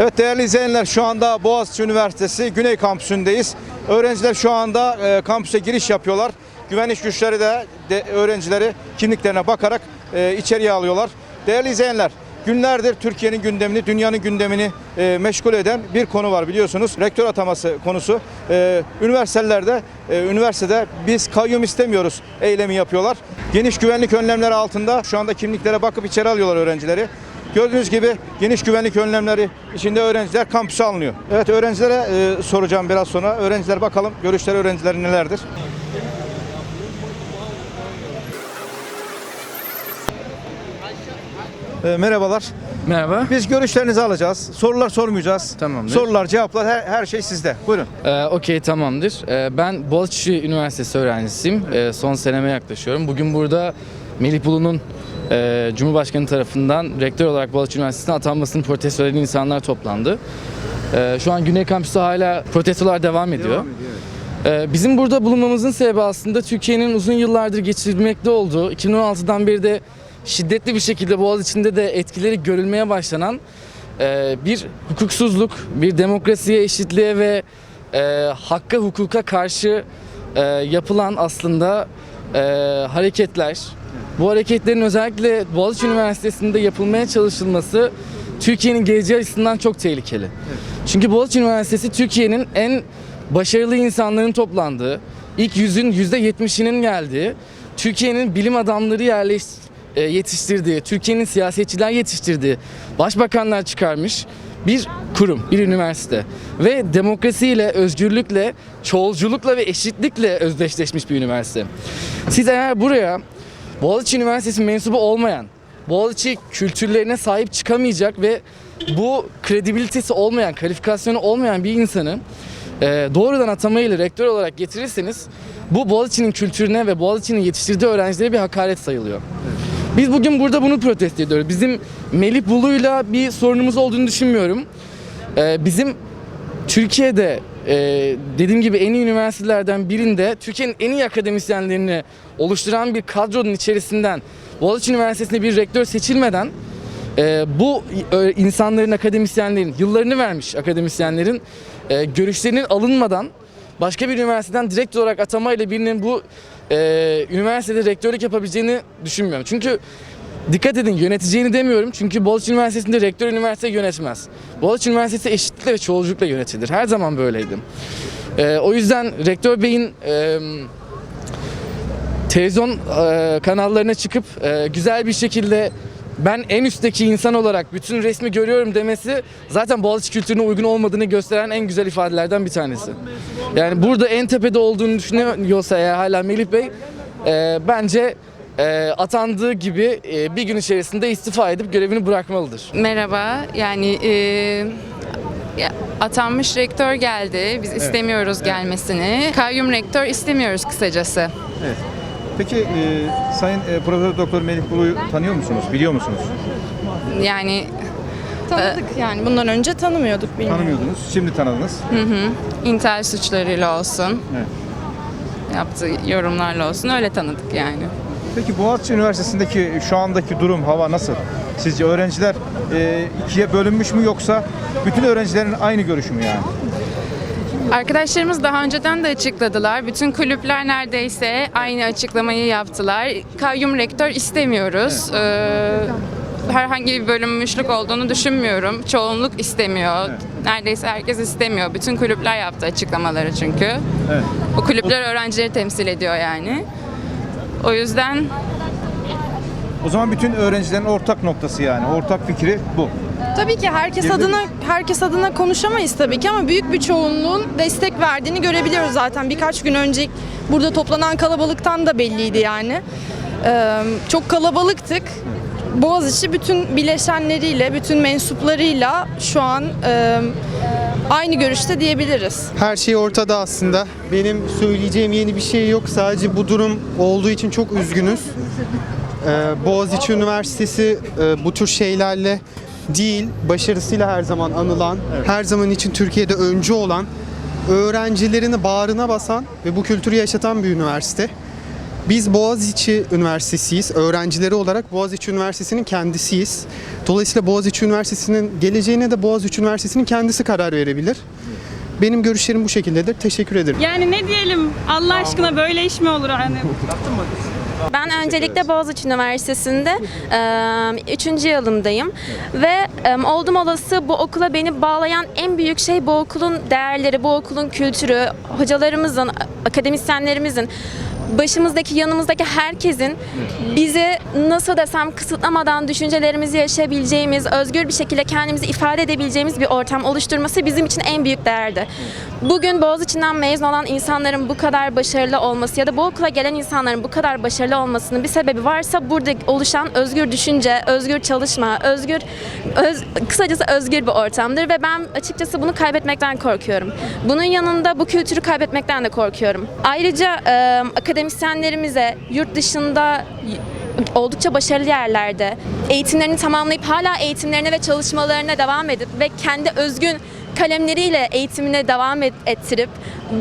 Evet değerli izleyenler şu anda Boğaziçi Üniversitesi Güney Kampüsü'ndeyiz. Öğrenciler şu anda e, kampüse giriş yapıyorlar. Güvenlik güçleri de, de öğrencileri kimliklerine bakarak e, içeriye alıyorlar. Değerli izleyenler günlerdir Türkiye'nin gündemini, dünyanın gündemini e, meşgul eden bir konu var biliyorsunuz. Rektör ataması konusu. E, üniversitelerde, e, üniversitede biz kayyum istemiyoruz eylemi yapıyorlar. Geniş güvenlik önlemleri altında şu anda kimliklere bakıp içeri alıyorlar öğrencileri. Gördüğünüz gibi geniş güvenlik önlemleri içinde öğrenciler kampüse alınıyor. Evet öğrencilere e, soracağım biraz sonra. Öğrenciler bakalım görüşleri öğrencilerin nelerdir? E, merhabalar. Merhaba. Biz görüşlerinizi alacağız. Sorular sormayacağız. Tamamdır. Sorular, cevaplar her, her şey sizde. Buyurun. Ee, Okey tamamdır. Ee, ben Boğaziçi Üniversitesi öğrencisiyim. Ee, son seneme yaklaşıyorum. Bugün burada Melih Bulu'nun e, Cumhurbaşkanı tarafından rektör olarak Boğaziçi Üniversitesi'ne atanmasını protesto eden insanlar toplandı. Ee, şu an Güney Kampüsü hala protestolar devam ediyor. Ee, Bizim burada bulunmamızın sebebi aslında Türkiye'nin uzun yıllardır geçirmekte olduğu, 2016'dan beri de şiddetli bir şekilde Boğaziçi'nde de etkileri görülmeye başlanan e, bir hukuksuzluk, bir demokrasiye, eşitliğe ve e, hakka, hukuka karşı e, yapılan aslında e, hareketler. Bu hareketlerin özellikle Boğaziçi Üniversitesi'nde yapılmaya çalışılması Türkiye'nin geleceği açısından çok tehlikeli. Çünkü Boğaziçi Üniversitesi Türkiye'nin en başarılı insanların toplandığı, ilk yüzün yüzde yetmişinin geldiği, Türkiye'nin bilim adamları yerleş, yetiştirdiği, Türkiye'nin siyasetçiler yetiştirdiği, başbakanlar çıkarmış bir kurum, bir üniversite. Ve demokrasiyle, özgürlükle, çoğulculukla ve eşitlikle özdeşleşmiş bir üniversite. Siz eğer buraya Boğaziçi Üniversitesi mensubu olmayan, Boğaziçi kültürlerine sahip çıkamayacak ve bu kredibilitesi olmayan, kalifikasyonu olmayan bir insanı e, doğrudan atamayla rektör olarak getirirseniz bu Boğaziçi'nin kültürüne ve Boğaziçi'nin yetiştirdiği öğrencilere bir hakaret sayılıyor. Biz bugün burada bunu protesto ediyoruz. Bizim Melih Bulu'yla bir sorunumuz olduğunu düşünmüyorum. Ee, bizim Türkiye'de e, dediğim gibi en iyi üniversitelerden birinde Türkiye'nin en iyi akademisyenlerini oluşturan bir kadronun içerisinden Boğaziçi Üniversitesi'nde bir rektör seçilmeden e, bu e, insanların, akademisyenlerin, yıllarını vermiş akademisyenlerin e, görüşlerinin alınmadan başka bir üniversiteden direkt olarak atamayla birinin bu e, üniversitede rektörlük yapabileceğini düşünmüyorum. Çünkü dikkat edin yöneteceğini demiyorum. Çünkü Boğaziçi Üniversitesi'nde rektör üniversite yönetmez. Boğaziçi Üniversitesi eşitlikle ve çoğulculukla yönetilir. Her zaman böyleydi. E, o yüzden rektör beyin e, televizyon e, kanallarına çıkıp e, güzel bir şekilde ben en üstteki insan olarak bütün resmi görüyorum demesi zaten Boğaziçi kültürüne uygun olmadığını gösteren en güzel ifadelerden bir tanesi. Yani burada en tepede olduğunu düşünüyorsa eğer hala Melih Bey e, bence e, atandığı gibi e, bir gün içerisinde istifa edip görevini bırakmalıdır. Merhaba. Yani e, ya, atanmış rektör geldi. Biz istemiyoruz gelmesini. Kayyum rektör istemiyoruz kısacası. Evet. Peki e, Sayın e, Profesör Doktor Melih Bulu'yu tanıyor musunuz? Biliyor musunuz? Yani Tanıdık yani bundan önce tanımıyorduk bilmiyorum. Tanımıyordunuz. Şimdi tanıdınız. intihar suçlarıyla olsun, Evet. yaptığı yorumlarla olsun öyle tanıdık yani. Peki Boğaziçi Üniversitesi'ndeki şu andaki durum, hava nasıl? Sizce öğrenciler e, ikiye bölünmüş mü yoksa bütün öğrencilerin aynı görüşü mü yani? Arkadaşlarımız daha önceden de açıkladılar. Bütün kulüpler neredeyse aynı açıklamayı yaptılar. Kayyum rektör istemiyoruz. Ee, herhangi bir bölünmüşlük olduğunu düşünmüyorum. Çoğunluk istemiyor. Neredeyse herkes istemiyor. Bütün kulüpler yaptı açıklamaları çünkü. Evet. O kulüpler öğrencileri temsil ediyor yani. O yüzden O zaman bütün öğrencilerin ortak noktası yani, ortak fikri bu. Tabii ki herkes Girdi adına herkes adına konuşamayız tabii ki ama büyük bir çoğunluğun destek verdiğini görebiliyoruz zaten. Birkaç gün önce burada toplanan kalabalıktan da belliydi yani. Ee, çok kalabalıktık. Boğaziçi bütün bileşenleriyle, bütün mensuplarıyla şu an e, aynı görüşte diyebiliriz. Her şey ortada aslında. Benim söyleyeceğim yeni bir şey yok. Sadece bu durum olduğu için çok üzgünüz. Ee, Boğaziçi Üniversitesi e, bu tür şeylerle değil, başarısıyla her zaman anılan, her zaman için Türkiye'de öncü olan, öğrencilerini bağrına basan ve bu kültürü yaşatan bir üniversite. Biz Boğaziçi Üniversitesi'yiz. Öğrencileri olarak Boğaziçi Üniversitesi'nin kendisiyiz. Dolayısıyla Boğaziçi Üniversitesi'nin geleceğine de Boğaziçi Üniversitesi'nin kendisi karar verebilir. Benim görüşlerim bu şekildedir. Teşekkür ederim. Yani ne diyelim Allah aşkına böyle iş mi olur hani? Ben öncelikle Boğaziçi Üniversitesi'nde 3. yılındayım ve oldum olası bu okula beni bağlayan en büyük şey bu okulun değerleri, bu okulun kültürü, hocalarımızın, akademisyenlerimizin başımızdaki yanımızdaki herkesin bizi nasıl desem kısıtlamadan düşüncelerimizi yaşayabileceğimiz, özgür bir şekilde kendimizi ifade edebileceğimiz bir ortam oluşturması bizim için en büyük değerdi. Bugün Boğaziçi'nden mezun olan insanların bu kadar başarılı olması ya da bu okula gelen insanların bu kadar başarılı olmasının bir sebebi varsa burada oluşan özgür düşünce, özgür çalışma, özgür öz, kısacası özgür bir ortamdır ve ben açıkçası bunu kaybetmekten korkuyorum. Bunun yanında bu kültürü kaybetmekten de korkuyorum. Ayrıca e, akademisyenlerimize yurt dışında oldukça başarılı yerlerde eğitimlerini tamamlayıp hala eğitimlerine ve çalışmalarına devam edip ve kendi özgün kalemleriyle eğitimine devam et- ettirip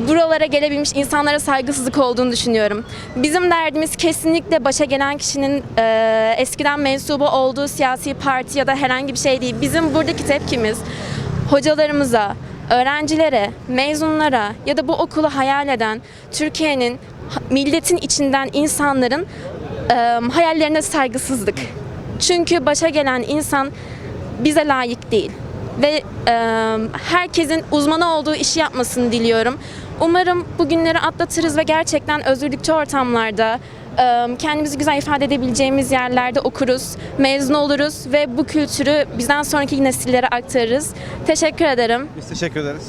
buralara gelebilmiş insanlara saygısızlık olduğunu düşünüyorum. Bizim derdimiz kesinlikle başa gelen kişinin e, eskiden mensubu olduğu siyasi parti ya da herhangi bir şey değil. Bizim buradaki tepkimiz hocalarımıza, öğrencilere, mezunlara ya da bu okulu hayal eden Türkiye'nin milletin içinden insanların e, hayallerine saygısızlık. Çünkü başa gelen insan bize layık değil ve e, herkesin uzmanı olduğu işi yapmasını diliyorum. Umarım bu günleri atlatırız ve gerçekten özgürlükçü ortamlarda e, kendimizi güzel ifade edebileceğimiz yerlerde okuruz, mezun oluruz ve bu kültürü bizden sonraki nesillere aktarırız. Teşekkür ederim. Biz teşekkür ederiz.